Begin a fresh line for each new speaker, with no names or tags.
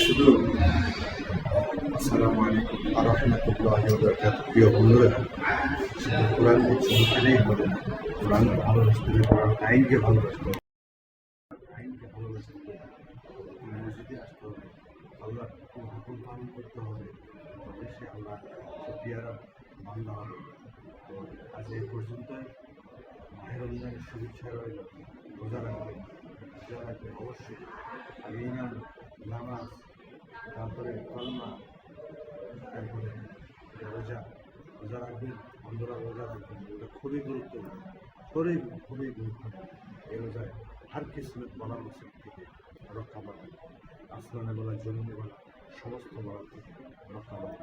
শুধু আসসালামু আলাইকুম। আরহামতুল্লাহ প্রিয় বন্ধুরা শুধু কোরআন আইনকে ভালোবাসতে হবে আইনকে ভালোবাসতে হবে মসজিদে আসতে হবে আল্লাহ হুকুম পালন করতে হবে। তবে সে আল্লাহ সুপিয়ারা বান্ধা হবে। তো আজ এই পর্যন্ত মাহের রমজানের শুভেচ্ছা রইল। রোজা রাখবে রোজা রাখবে অবশ্যই। ইমান নামাজ, তারপরে কলমা, তারপরে রোজা। রোজা রাখবেন অন্ধরা রোজা রাখবেন। এটা খুবই গুরুত্বপূর্ণ। খুবই খুবই গুরুত্বপূর্ণ। এই রোজায় কিসমত বলা মুসিদ থেকে। রক্ষা পাবেন। আসমানে বলা জমিনে বলা সমস্ত বলা থেকে রক্ষা পাবেন।